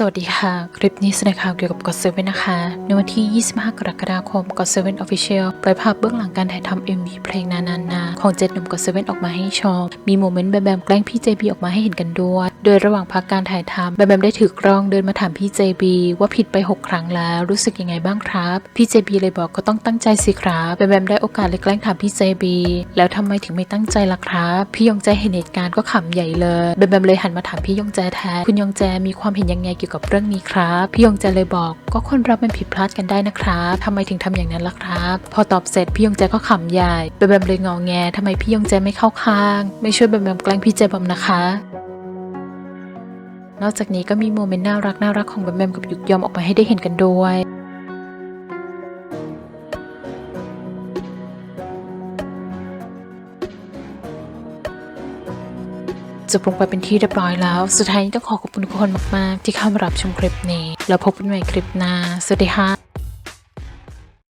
สวัสดีค่ะ คลิปนี้แสดงข่าวเกี่ยวกับ God Seven นนะคะ ในวันที่ 25 กรกฎาคม God Seven Official ปล่อยภาพเบื้องหลังการถ่ายทำ MV เพลงนานานาของเจ็ดหนุ่ม God Seven ออกมาให้ชม มีโมเมนต์แบมแบมแกล้งพี่ JB ออกมาให้เห็นกันด้วย โดยระหว่างพักการถ่ายทำแบมแบมได้ถือกล้องเดินมาถามพี่ JB ว่าผิดไป 6 ครั้งแล้วรู้สึกยังไงบ้างครับ พี่ JB เลยบอกก็ต้องตั้งใจสิครับแบมแบมได้โอกาสเลยแกล้งถามพี่ JB แล้วทำไมถึงไม่ตั้งใจล่ะครับพี่ยองแจเห็นเหตุการณ์ก็ขำใหญ่เลยแบมแบมเลยหันมาถามพี่ยองแจแทนคุณยองแจมีความเห็นยังไงเกี่ยวกับเรื่องนี้ครับพี่ยองแจเลยบอกก็คนเรามันผิดพลาดกันได้นะครับทำไมถึงทำอย่างนั้นล่ะครับ พอตอบเสร็จพี่ยองแจก็ขำใหญ่แบมแบมเลยงอแงทำไมพี่ยองแจไม่เข้าข้าง ไม่ช่วยแบมแบมแกล้งพี่เจบอมนะคะนอกจากนี้ก็มีโมเมนต์น่ารักน่ารักของแบมแบมกับยุกยอมออกมาให้ได้เห็นกันด้วย จบลงไปเป็นที่เรียบร้อยแล้ว สุดท้ายนี้ต้องขอขอบคุณทุกคนมาก ๆ ที่เข้ามารับชมคลิปนี้ แล้วพบกันใหม่คลิปหน้า สวัสดีค่ะ